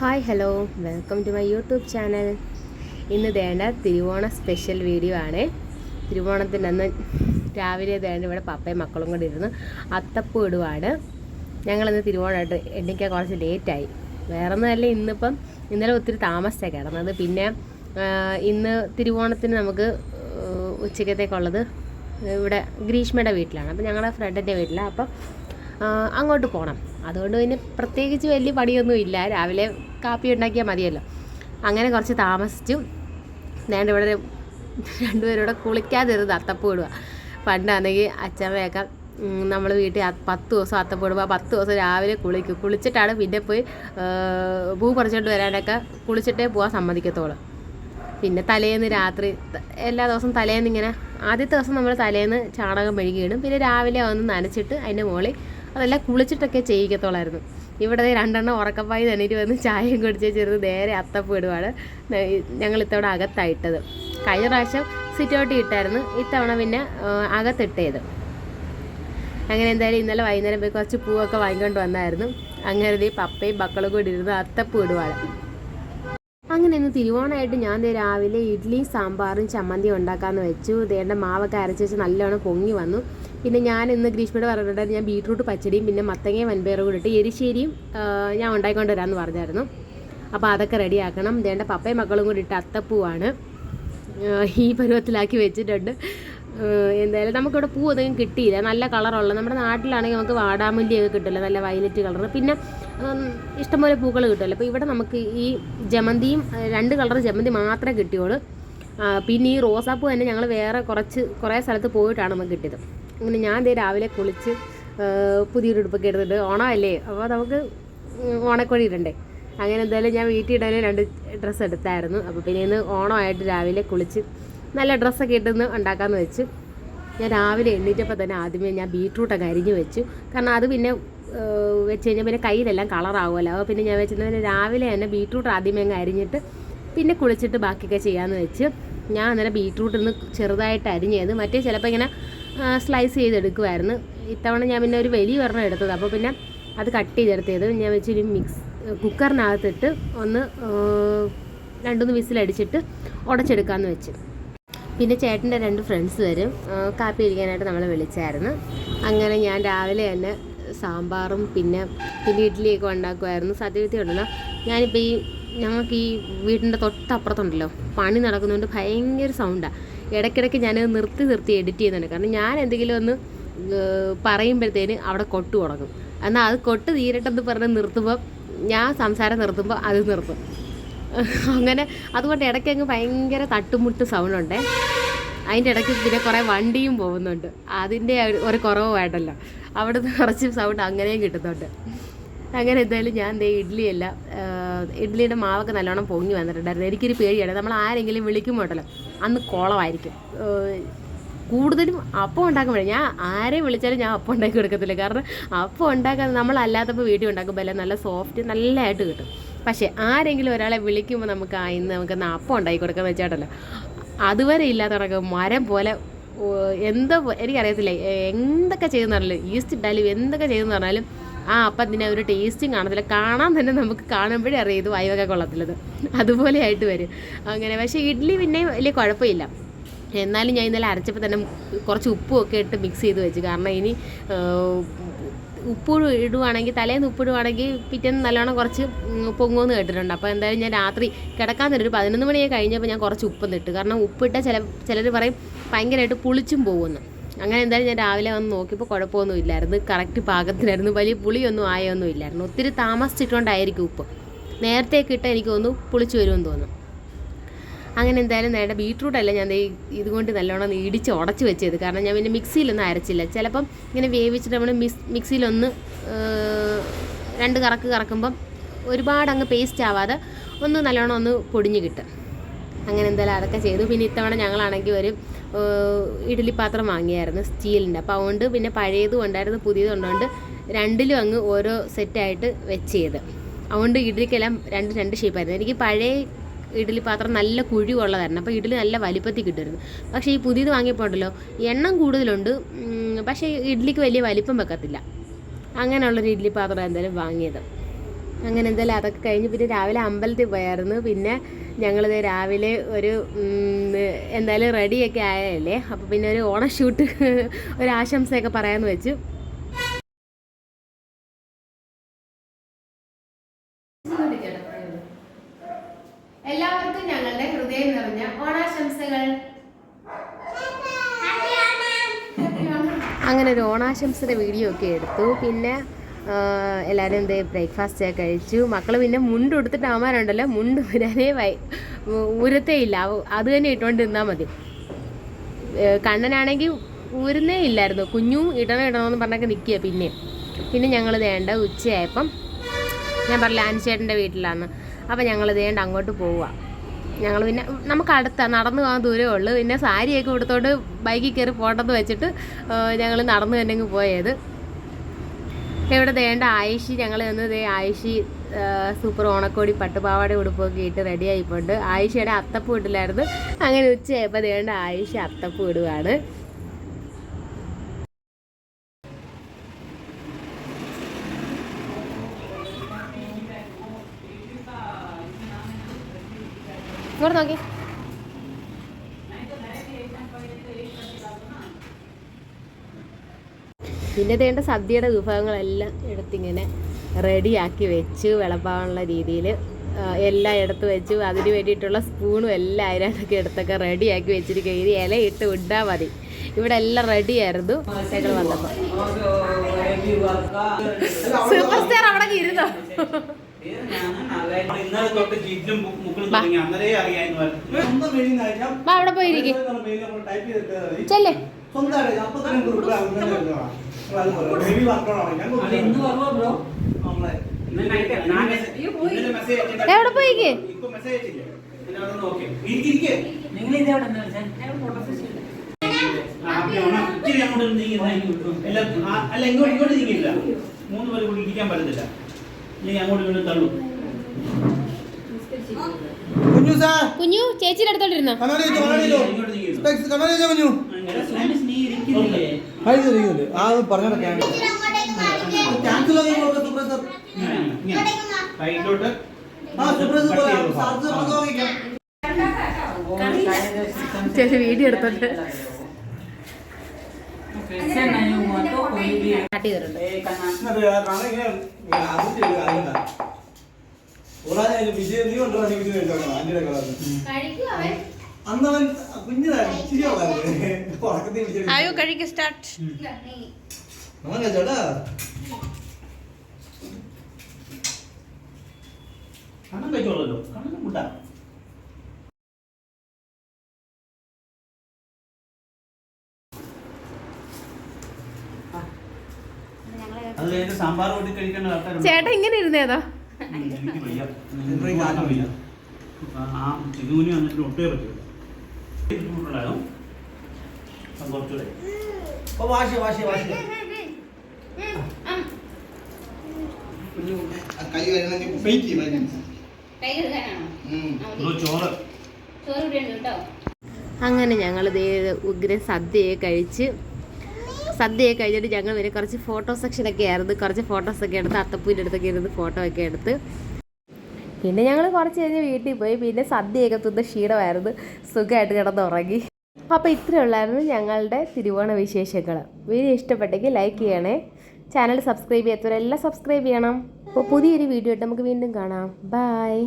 Hi hello welcome to my YouTube channel ഇന്ന് തേണ്ട തിരുവോണ സ്പെഷ്യൽ വീഡിയോ ആണ്. തിരുവോണത്തിന്റെ അന്ന് രാവിലെ തേണ്ട ഇവിടെ പപ്പയും മക്കളും കൂടി ഇരുന്ന് അത്തപ്പൂ ഇടുവാണ്. ഞങ്ങളിന്ന് തിരുവോണമായിട്ട് എണ്ണിക്ക കുറച്ച് ലേറ്റായി വേറെ ഒന്നുമല്ല ഇന്നിപ്പം ഇന്നലെ ഒത്തിരി താമസിച്ചാണ് കിടന്നത്. പിന്നെ ഇന്ന് തിരുവോണത്തിന് നമുക്ക് ഉച്ചക്കത്തേക്കുള്ളത് ഇവിടെ ഗ്രീഷ്മയുടെ വീട്ടിലാണ്. അപ്പം ഞങ്ങളുടെ ഫ്രണ്ടിന്റെ വീട്ടിലാണ്. അപ്പം അങ്ങോട്ട് പോകണം അതുകൊണ്ട് പിന്നെ പ്രത്യേകിച്ച് വലിയ പണിയൊന്നും ഇല്ല രാവിലെ കാപ്പി ഉണ്ടാക്കിയാൽ മതിയല്ലോ. അങ്ങനെ കുറച്ച് താമസിച്ചു. ഞാൻ ഇവിടെ രണ്ടുപേരും ഇവിടെ കുളിക്കാതിരുന്ന് അത്തപ്പൂ ഇടുക പണ്ടാണെങ്കിൽ അച്ഛമ്മയൊക്കെ നമ്മൾ വീട്ടിൽ പത്ത് ദിവസം അത്തപ്പൂ ഇടുമ്പോൾ ആ പത്ത് ദിവസം രാവിലെ കുളിക്കും. കുളിച്ചിട്ടാണ് പിന്നെ പോയി പൂ പറിച്ചോണ്ട് വരാനൊക്കെ കുളിച്ചിട്ടേ പോകാൻ സമ്മതിക്കത്തുള്ളൂ. പിന്നെ തലേന്ന് രാത്രി എല്ലാ ദിവസവും തലേന്ന് ഇങ്ങനെ ആദ്യത്തെ ദിവസം നമ്മൾ തലേന്ന് ചാണകം മെഴുകിയിടും പിന്നെ രാവിലെ ഒന്ന് നനച്ചിട്ട് അതിന്റെ മുകളിൽ അതെല്ലാം കുളിച്ചിട്ടൊക്കെ ചെയ്യിക്കത്തോളായിരുന്നു ഇവിടെ രണ്ടെണ്ണം ഉറക്കപ്പായി തന്നിട്ട് വന്ന് ചായയും കുടിച്ച് ചെറുത് നേരെ അത്തപ്പ് ഇടുവാണ് ഞങ്ങൾ ഇത്തവണ അകത്തായിട്ടത്. കഴിഞ്ഞ പ്രാവശ്യം സിറ്റൗട്ടി ഇട്ടായിരുന്നു. ഇത്തവണ പിന്നെ അകത്തിട്ടേത്. അങ്ങനെ എന്തായാലും ഇന്നലെ വൈകുന്നേരം പോയി കുറച്ച് പൂവൊക്കെ വാങ്ങിക്കൊണ്ട് വന്നായിരുന്നു. അങ്ങനെ ഈ പപ്പയും മക്കളും കൂടി ഇരുന്ന് അത്തപ്പൂ ഇടുവാണ് അങ്ങനെ ഇന്ന് തിരുവോണമായിട്ട് ഞാൻ രാവിലെ ഇഡ്ഡലിയും സാമ്പാറും ചമ്മന്തിയും ഉണ്ടാക്കാമെന്ന് വെച്ചു. ദേണ്ട മാവൊക്കെ അരച്ച് വെച്ച് നല്ലോണം പൊങ്ങി വന്നു. പിന്നെ ഞാൻ ഇന്ന് ഗ്രീഷ്മയോട് പറഞ്ഞിട്ടുണ്ടായിരുന്നു ഞാൻ ബീട്രൂട്ട് പച്ചടിയും പിന്നെ മത്തങ്ങയും വൻപയറും കൂടി ഇട്ട് എരിശ്ശേരിയും ഞാൻ ഉണ്ടാക്കിക്കൊണ്ട് വരാമെന്ന് പറഞ്ഞായിരുന്നു. അപ്പോൾ അതൊക്കെ റെഡിയാക്കണം. ദേണ്ട പപ്പയും മക്കളും കൂടി ഇട്ട് അത്തപ്പൂവാണ്. ഈ പരുവത്തിലാക്കി വെച്ചിട്ടുണ്ട്. എന്തായാലും നമുക്കിവിടെ പൂ അധികം കിട്ടിയില്ല. നല്ല കളറുള്ള നമ്മുടെ നാട്ടിലാണെങ്കിൽ നമുക്ക് വാടാമുല്ലിയൊക്കെ കിട്ടില്ല നല്ല വയലറ്റ് കളർ പിന്നെ ഇഷ്ടംപോലെ പൂക്കൾ കിട്ടുമല്ലോ. അപ്പോൾ ഇവിടെ നമുക്ക് ഈ ജമന്തിയും രണ്ട് കളർ ജമന്തി മാത്രമേ കിട്ടിയുള്ളൂ. പിന്നെ ഈ റോസാപ്പൂ തന്നെ ഞങ്ങൾ വേറെ കുറച്ച് കുറേ സ്ഥലത്ത് പോയിട്ടാണ് നമുക്ക് കിട്ടിയത്. അങ്ങനെ ഞാൻ ദേ രാവിലെ കുളിച്ച് പുതിയൊരു ഉടുപ്പൊക്കെ എടുത്തിട്ട് ഓണമല്ലേ? അപ്പോൾ നമുക്ക് ഓണക്കോഴി ഇടണ്ടേ? അങ്ങനെ എന്തായാലും ഞാൻ വീട്ടിൽ ഇടാനും രണ്ട് ഡ്രസ്സ് എടുത്തായിരുന്നു. അപ്പോൾ പിന്നെ ഇന്ന് ഓണമായിട്ട് രാവിലെ കുളിച്ച് നല്ല ഡ്രസ്സൊക്കെ ഇട്ടെന്ന് ഉണ്ടാക്കാമെന്ന് വെച്ച് ഞാൻ രാവിലെ എണ്ണീറ്റപ്പോൾ തന്നെ ആദ്യമേ ഞാൻ ബീട്രൂട്ടൊക്കെ അരിഞ്ഞ് വെച്ചു. കാരണം അത് പിന്നെ വെച്ച് കഴിഞ്ഞാൽ പിന്നെ കയ്യിലെല്ലാം കളറാവുമല്ലോ. അപ്പോൾ പിന്നെ ഞാൻ വെച്ചിട്ടുണ്ടെങ്കിൽ രാവിലെ തന്നെ ബീട്രൂട്ട് ആദ്യമേ അങ്ങ് അരിഞ്ഞിട്ട് പിന്നെ കുളിച്ചിട്ട് ബാക്കിയൊക്കെ ചെയ്യാമെന്ന് വെച്ച് ഞാൻ അന്നേരം ബീട്രൂട്ട് നിന്ന് ചെറുതായിട്ട് അരിഞ്ഞത്. മറ്റേ ചിലപ്പോൾ ഇങ്ങനെ സ്ലൈസ് ചെയ്തെടുക്കുമായിരുന്നു ഇത്തവണ ഞാൻ പിന്നെ ഒരു വലിയ ഒരെണ്ണം എടുത്തത്. അപ്പോൾ പിന്നെ അത് കട്ട് ചെയ്തെടുത്തത് ഞാൻ വെച്ചൊരു മിക്സ് കുക്കറിനകത്തിട്ട് ഒന്ന് രണ്ടുമൂന്ന് വിസിലടിച്ചിട്ട് ഉടച്ചെടുക്കാമെന്ന് വെച്ച്. പിന്നെ ചേട്ടന്റെ രണ്ട് ഫ്രണ്ട്സ് വരും. കാപ്പി കഴിക്കാനായിട്ട് നമ്മളെ വിളിച്ചായിരുന്നു. അങ്ങനെ ഞാൻ രാവിലെ തന്നെ സാമ്പാറും പിന്നെ പിന്നെ ഇഡ്ഡലിയൊക്കെ ഉണ്ടാക്കുമായിരുന്നു സത്യവിധി ഉണ്ടല്ലോ. ഞാനിപ്പോൾ ഈ ഞങ്ങൾക്ക് ഈ വീടിന്റെ തൊട്ടപ്പുറത്തുണ്ടല്ലോ. പണി നടക്കുന്നതുകൊണ്ട് ഭയങ്കര സൗണ്ടാണ് ഇടയ്ക്കിടയ്ക്ക് ഞാനത് നിർത്തി നിർത്തി എഡിറ്റ് ചെയ്യുന്നുണ്ട്. കാരണം ഞാൻ എന്തെങ്കിലും ഒന്ന് പറയുമ്പോഴത്തേന് അവിടെ കൊട്ട് തുടങ്ങും. എന്നാൽ അത് കൊട്ട് തീരട്ടെന്ന് പറഞ്ഞ് നിർത്തുമ്പോൾ ഞാൻ സംസാരം നിർത്തുമ്പോൾ അത് നിർത്തും. അങ്ങനെ അതുകൊണ്ട് ഇടയ്ക്ക് അങ്ങ് ഭയങ്കര തട്ടുമുട്ട് സൗണ്ട് ഉണ്ടേ. അതിന്റെ ഇടയ്ക്ക് പിന്നെ കുറേ വണ്ടിയും പോകുന്നുണ്ട്. അതിന്റെ ഒരു കുറവ് വേണ്ടല്ലോ അവിടുന്ന് കുറച്ച് സൗണ്ട് അങ്ങനെയും കിട്ടുന്നുണ്ട്. അങ്ങനെ എന്തായാലും ഞാൻ ദേ ഇഡ്ഡലിയല്ല ഇഡ്ഡലിയുടെ മാവൊക്കെ നല്ലോണം പൊങ്ങി വന്നിട്ടുണ്ടായിരുന്നു. എനിക്കൊരു പേടിയാണ്. നമ്മൾ ആരെങ്കിലും വിളിക്കുമ്പോട്ടല്ലോ അന്ന് കോളമായിരിക്കും. കൂടുതലും അപ്പം ഉണ്ടാക്കുമ്പോഴേ ഞാൻ ആരെയും വിളിച്ചാലും ഞാൻ അപ്പം ഉണ്ടാക്കി കൊടുക്കത്തില്ല. കാരണം അപ്പം ഉണ്ടാക്കാൻ നമ്മളല്ലാത്തപ്പോൾ വീട്ടിൽ ഉണ്ടാക്കുമ്പോൾ എല്ലാം നല്ല സോഫ്റ്റ് നല്ലതായിട്ട് കിട്ടും. പക്ഷേ ആരെങ്കിലും ഒരാളെ വിളിക്കുമ്പോൾ നമുക്ക് ആ ഇന്ന് നമുക്ക് ഇന്ന് അപ്പം ഉണ്ടാക്കി കൊടുക്കാന്ന് വെച്ചാട്ടല്ലോ. അതുവരെ ഇല്ലാത്തവരൊക്കെ മരം പോലെ എന്തോ എനിക്കറിയത്തില്ല. എന്തൊക്കെ ചെയ്തെന്ന് പറഞ്ഞാലും ഈസ്റ്റ് ഇട്ടാലും എന്തൊക്കെ ചെയ്തെന്ന് പറഞ്ഞാലും ആ അപ്പം അതിനെ ഒരു ടേസ്റ്റും കാണത്തില്ല കാണാൻ തന്നെ നമുക്ക് കാണുമ്പോഴേ അറിയാം ഇത് വായുവൊക്കെ കൊള്ളത്തില്ലത് അതുപോലെ ആയിട്ട് വരും. അങ്ങനെ പക്ഷേ ഇഡ്ഡലി പിന്നെ വലിയ കുഴപ്പമില്ല. എന്നാലും ഞാൻ ഇന്നലെ അരച്ചപ്പോൾ തന്നെ കുറച്ച് ഉപ്പും ഒക്കെ ഇട്ട് മിക്സ് ചെയ്ത് വെച്ച്. കാരണം ഇനി ഉപ്പ് ഇടുവാണെങ്കിൽ തലേന്ന് ഉപ്പിടുവാണെങ്കിൽ പിറ്റേന്ന് നല്ലോണം കുറച്ച് പൊങ്ങുമെന്ന് കേട്ടിട്ടുണ്ട്. അപ്പോൾ എന്തായാലും ഞാൻ രാത്രി കിടക്കാൻ നേരം ഒരു പതിനൊന്ന് മണിയൊക്കെ കഴിഞ്ഞപ്പോൾ ഞാൻ കുറച്ച് ഉപ്പ് ഇട്ട്. കാരണം ഉപ്പിട്ട ചില ചിലർ പറയും ഭയങ്കരമായിട്ട് പുളിച്ചും പോകുമെന്ന്. അങ്ങനെ എന്തായാലും ഞാൻ രാവിലെ വന്ന് നോക്കിയപ്പോൾ കുഴപ്പമൊന്നും ഇല്ലായിരുന്നു. കറക്റ്റ് പാകത്തിനായിരുന്നു വലിയ പുളിയൊന്നും ആയൊന്നും ഇല്ലായിരുന്നു. ഒത്തിരി താമസിച്ചിട്ടുണ്ടായിരിക്കും ഉപ്പ്. നേരത്തെ കിട്ടാൻ എനിക്ക് തോന്നുന്നു പുളിച്ചു വരുമെന്ന് തോന്നുന്നു. അങ്ങനെ എന്തായാലും നേരെ ബീട്രൂട്ട് അല്ല ഞാൻ ഇതുകൊണ്ട് നല്ലോണം ഇടിച്ച് ഉടച്ച് വെച്ചത്. കാരണം ഞാൻ പിന്നെ മിക്സിയിലൊന്നും അരച്ചില്ല. ചിലപ്പം ഇങ്ങനെ വേവിച്ചിട്ട് നമ്മൾ മിക്സ് മിക്സിയിലൊന്ന് രണ്ട് കറക്ക് കറക്കുമ്പം ഒരുപാട് അങ്ങ് പേസ്റ്റ് ആവാതെ ഒന്ന് നല്ലോണം ഒന്ന് പൊടിഞ്ഞ് കിട്ടും. അങ്ങനെ എന്തായാലും അതൊക്കെ ചെയ്തു. പിന്നെ ഇത്തവണ ഞങ്ങളാണെങ്കിൽ ഒരു ഇഡ്ഡലി പാത്രം വാങ്ങിയായിരുന്നു സ്റ്റീലിന്റെ. അപ്പോൾ അതുകൊണ്ട് പിന്നെ പഴയതും ഉണ്ടായിരുന്നു പുതിയതും ഉണ്ടോണ്ട് രണ്ടിലും അങ്ങ് ഓരോ സെറ്റായിട്ട് വെച്ച് ചെയ്ത് അതുകൊണ്ട് ഇഡ്ഡലിക്കെല്ലാം രണ്ട് രണ്ട് ഷേപ്പായിരുന്നു. എനിക്ക് പഴയ ഇഡ്ഡലി പാത്രം നല്ല കുഴി ഉള്ളതായിരുന്നു അപ്പോൾ ഇഡ്ഡലി നല്ല വലിപ്പത്തിൽ കിട്ടുമായിരുന്നു. പക്ഷേ ഈ പുതിയത് വാങ്ങിയപ്പോൾ ഉണ്ടല്ലോ എണ്ണം കൂടുതലുണ്ട്. പക്ഷേ ഇഡ്ഡലിക്ക് വലിയ വലിപ്പം വെക്കത്തില്ല. അങ്ങനെയുള്ളൊരു ഇഡ്ഡലി പാത്രം എന്തായാലും വാങ്ങിയത്. അങ്ങനെ എന്തായാലും അതൊക്കെ കഴിഞ്ഞ് പിന്നെ രാവിലെ അമ്പലത്തിൽ പോയായിരുന്നു. പിന്നെ ഞങ്ങളിത് രാവിലെ ഒരു എന്തായാലും റെഡിയൊക്കെ ആയല്ലേ അപ്പോൾ പിന്നെ ഒരു ഓണ ഷൂട്ട് ഒരു ആശംസയൊക്കെ പറയാന്ന് വെച്ചു. എല്ലാവർക്കും ഞങ്ങളുടെ ഹൃദയം നിറഞ്ഞ ഓണാശംസകൾ. അങ്ങനെ ഒരു ഓണാശംസയുടെ വീഡിയോ ഒക്കെ എടുത്തു. പിന്നെ എല്ലാവരും എന്തേ ബ്രേക്ക്ഫാസ്റ്റ് ഒക്കെ കഴിച്ചു. മക്കൾ പിന്നെ മുണ്ട് ഉടുത്തിട്ട് അമ്മാരുണ്ടല്ലോ മുണ്ട് ഉരാനേ വൈ ഊരത്തേ ഇല്ല. അത് തന്നെ ഇട്ടുകൊണ്ട് നിന്നാൽ മതി. കണ്ണനാണെങ്കിൽ ഊരുന്നേ ഇല്ലായിരുന്നു. കുഞ്ഞു ഇടണം ഇടണമെന്ന് പറഞ്ഞൊക്കെ നിൽക്കുക പിന്നെ. പിന്നെ ഞങ്ങൾ വേണ്ട ഉച്ചയായപ്പം ഞാൻ പറഞ്ഞില്ല ആൻചേട്ടന്റെ വീട്ടിലാണ് അപ്പം ഞങ്ങൾ വേണ്ട അങ്ങോട്ട് പോവുക. ഞങ്ങൾ പിന്നെ നമുക്ക് അടുത്ത നടന്നു പോകാൻ ദൂരമേ ഉള്ളൂ. പിന്നെ സാരിയൊക്കെ കൊടുത്തോണ്ട് ബൈക്കിൽ കയറി പോകണ്ടെന്ന് വെച്ചിട്ട് ഞങ്ങൾ നടന്നു തന്നെ പോയത്. ഇവിടെ ദേണ്ട ആയിഷി ഞങ്ങൾ നിന്ന് ദേ ആയിഷി സൂപ്പർ ഓണക്കോടി പട്ടുപാവാട ഉടുപ്പൊക്കെ ഇട്ട് റെഡി ആയിപ്പോണ്ട്. ആയിഷയുടെ അത്തപ്പൂ ഇട്ടില്ലായിരുന്നു. അങ്ങനെ ഉച്ചയായപ്പോൾ ദേണ്ട ആയിഷ അത്തപ്പൂ ഇടുവാണ്. ഇങ്ങോട്ട് നോക്കി. പിന്നെ വേണ്ട സദ്യയുടെ വിഭവങ്ങളെല്ലാം എടുത്തിങ്ങനെ റെഡിയാക്കി വെച്ച് വിളമ്പാനുള്ള രീതിയിൽ. എല്ലാം എടുത്ത് വെച്ച്. അതിന് വേണ്ടിയിട്ടുള്ള സ്പൂണും എല്ലാം അതിനകത്തൊക്കെ എടുത്തൊക്കെ റെഡിയാക്കി വെച്ചിരിക്കുക ഇനി ഇല ഇട്ട് ഇട്ടാൽ മതി. ഇവിടെ എല്ലാം റെഡിയായിരുന്നു ഞങ്ങൾ വന്നപ്പോൾ സൂപ്പർ സ്റ്റാർ അവിടെ ഇരുന്നോ? അവിടെ പോയിരിക്കും. ചെല്ലേ. എവിടെ പോയിക്ക്? അല്ല ഇങ്ങോട്ട് ഇങ്ങോട്ട് നീങ്ങില്ല മൂന്ന് പേര് കൂടി ഇരിക്കാൻ പറ്റത്തില്ല നീ അങ്ങോട്ട് ഇങ്ങോട്ട് തള്ളു കുഞ്ഞു സാർ. കുഞ്ഞു ചേച്ചിയുടെ വെച്ചോ കുഞ്ഞു. ആ പറഞ്ഞിടക്കാൻ ക്യാൻസൽ സൂപ്പർ സാർ ഇങ്ങനെ, ഇങ്ങനെ. സൈഡിലോട്ട് ആ സൂപ്പർ കട്ട് സാർ ചെയ്ത് സാർ പോ. സാർ നോക്കിക്കാം ചേച്ചി വീഡിയോ എടുത്തോണ്ട്. സ്റ്റാർട്ട് ചെയ്തിട്ടുണ്ട്. അന്നവൻ ആയോ കഴിക്ക്. സ്റ്റാർട്ട് അവൻ കഴിച്ചോട്ടാ കണ്ണം കഴിച്ചോളല്ലോ കണ്ണം കൂട്ടാ അത് കഴിഞ്ഞ് സാമ്പാർ കൂട്ടി കഴിക്കേണ്ട ആൾക്കാരുണ്ട്. ചേട്ടാ ഇങ്ങനെ ഇരുന്നേതോ? എനിക്ക് വയ്യ. വയ്യ. ആ ചികുവിന് വന്നിട്ട് ഒട്ടേ പറ്റില്ല. വാശി വാശി വാശി. കൈ വരണമെങ്കിൽ വെയിറ്റ് ചെയ്യും ഒരു ചോറ്. അങ്ങനെ ഞങ്ങൾ ഉഗ്രൻ ഉഗ്ര സദ്യയെ കഴിച്ച് സദ്യയെ കഴിഞ്ഞിട്ട് ഞങ്ങൾ പിന്നെ കുറച്ച് ഫോട്ടോ സെക്ഷനൊക്കെ ആയിരുന്നു. കുറച്ച് ഫോട്ടോസ് ഒക്കെ എടുത്ത് അത്തപ്പൂവിന്റെ അടുത്തൊക്കെ ഇരുന്ന് ഫോട്ടോ ഒക്കെ എടുത്ത്. പിന്നെ ഞങ്ങൾ കുറച്ച് കഴിഞ്ഞ് വീട്ടിൽ പോയി. പിന്നെ സദ്യയൊക്കെ തിന്ന് ക്ഷീണമായിരുന്നു. സുഖമായിട്ട് കിടന്ന് ഉറങ്ങി അപ്പോൾ ഇത്രയേ ഉള്ളായിരുന്നു ഞങ്ങളുടെ തിരുവോണ വിശേഷങ്ങൾ. വീഡിയോ ഇഷ്ടപ്പെട്ടെങ്കിൽ ലൈക്ക് ചെയ്യണേ. ചാനൽ സബ്സ്ക്രൈബ് ചെയ്യാത്തവരെല്ലാം സബ്സ്ക്രൈബ് ചെയ്യണം. അപ്പോൾ പുതിയൊരു വീഡിയോ ആയിട്ട് നമുക്ക് വീണ്ടും കാണാം. ബായ്